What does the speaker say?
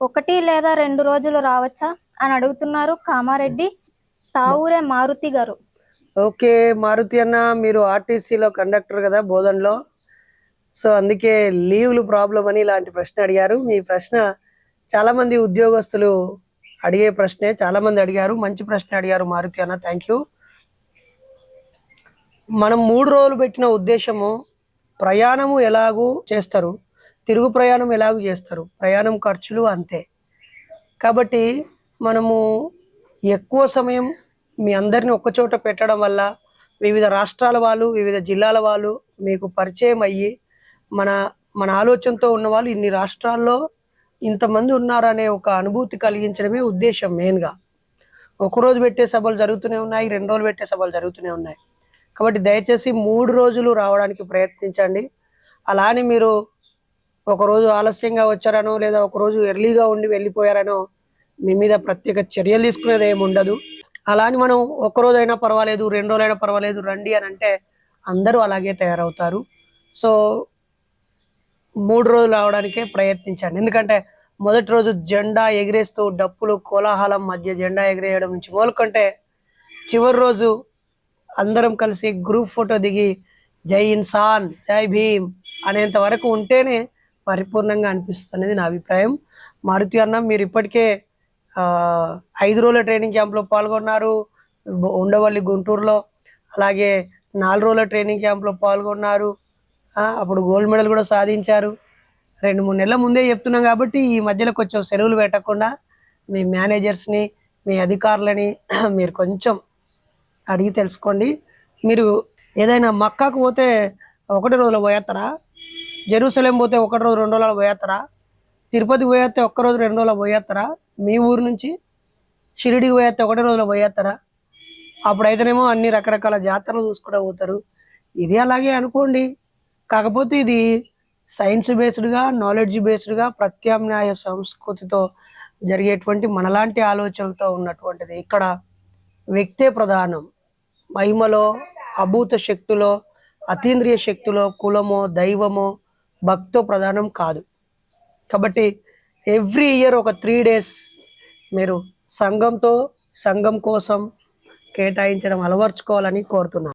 ఒకటి లేదా రెండు రోజులు రావచ్చా అని అడుగుతున్నారు కామారెడ్డి తావూరే మారుతి గారు. ఓకే మారుతి అన్న మీరు ఆర్టీసీలో కండక్టర్ కదా బోధన్లో. సో అందుకే లీవ్లు ప్రాబ్లం అని ఇలాంటి ప్రశ్న అడిగారు. మీ ప్రశ్న చాలా మంది ఉద్యోగస్తులు అడిగే ప్రశ్నే చాలా మంది అడిగారు. మంచి ప్రశ్న అడిగారు మారుతి అన్న. థ్యాంక్ యూ మనం మూడు రోజులు పెట్టిన ఉద్దేశము ప్రయాణము ఎలాగూ చేస్తారు? తిరుగు ప్రయాణం ఎలాగూ చేస్తారు? ప్రయాణం ఖర్చులు అంతే. కాబట్టి మనము ఎక్కువ సమయం మీ అందరిని ఒక్కచోట పెట్టడం వల్ల వివిధ రాష్ట్రాల వాళ్ళు వివిధ జిల్లాల వాళ్ళు మీకు పరిచయం అయ్యి మన మన ఆలోచనతో ఉన్న వాళ్ళు ఇన్ని రాష్ట్రాల్లో ఇంతమంది ఉన్నారనే ఒక అనుభూతి కలిగించడమే ఉద్దేశం మెయిన్గా. ఒక రోజు పెట్టే సభలు జరుగుతూనే ఉన్నాయి రెండు రోజులు పెట్టే సభలు జరుగుతూనే ఉన్నాయి. కాబట్టి దయచేసి మూడు రోజులు రావడానికి ప్రయత్నించండి. అలానే మీరు ఒకరోజు ఆలస్యంగా వచ్చారనో లేదా ఒక రోజు ఎర్లీగా ఉండి వెళ్ళిపోయారనో మీ మీద ప్రత్యేక చర్యలు తీసుకునేది ఏమి ఉండదు. అలా అని మనం ఒక అయినా పర్వాలేదు రెండు రోజులైనా పర్వాలేదు రండి అని అంటే అందరూ అలాగే తయారవుతారు. సో మూడు రోజులు రావడానికే ప్రయత్నించండి. ఎందుకంటే మొదటి రోజు జెండా ఎగిరేస్తూ డప్పులు కోలాహలం మధ్య జెండా ఎగిరేయడం నుంచి మొదలుకుంటే చివరి రోజు అందరం కలిసి గ్రూప్ ఫోటో దిగి జై ఇన్సాన్ జై భీమ్ అనేంత వరకు ఉంటేనే పరిపూర్ణంగా అనిపిస్తుంది నా అభిప్రాయం. మారుతి అన్న మీరు ఇప్పటికే ఐదు రోజుల ట్రైనింగ్ క్యాంప్లో పాల్గొన్నారు. ఉండవల్లి గుంటూరులో అలాగే నాలుగు రోజుల ట్రైనింగ్ క్యాంప్లో పాల్గొన్నారు. అప్పుడు గోల్డ్ మెడల్ కూడా సాధించారు. రెండు మూడు నెలల ముందే చెప్తున్నాం కాబట్టి ఈ మధ్యలో కొంచెం సెలవులు పెట్టకుండా మీ మేనేజర్స్ని మీ అధికారులని మీరు కొంచెం అడిగి తెలుసుకోండి. మీరు ఏదైనా మక్కాకు పోతే ఒకటి రోజులో పోయేస్తారా జెరూసలేం పోతే ఒకటి రోజు రెండు రోజులు పోయేస్తారా తిరుపతి పోయేస్తే ఒక్క రోజు రెండు రోజులు పోయేస్తారా మీ ఊరు నుంచి షిరిడికి పోయేస్తే ఒకటి రోజులో పోయేస్తారా అప్పుడైతేనేమో అన్ని రకరకాల జాతరలు చూసుకుంటూ పోతారు. ఇది అలాగే అనుకోండి. కాకపోతే ఇది సైన్స్ బేస్డ్గా నాలెడ్జ్ బేస్డ్గా ప్రత్యామ్నాయ సంస్కృతితో జరిగేటువంటి మనలాంటి ఆలోచనలతో ఉన్నటువంటిది. ఇక్కడ వ్యక్తే ప్రధానం. మహిమలో అభూత శక్తిలో అతీంద్రియ శక్తిలో కులమో దైవమో భక్తో ప్రధానం కాదు. కాబట్టి ఎవ్రీ ఇయర్ ఒక త్రీ డేస్ మీరు సంఘంతో సంఘం కోసం కేటాయించడం అలవర్చుకోవాలని కోరుతున్నాను.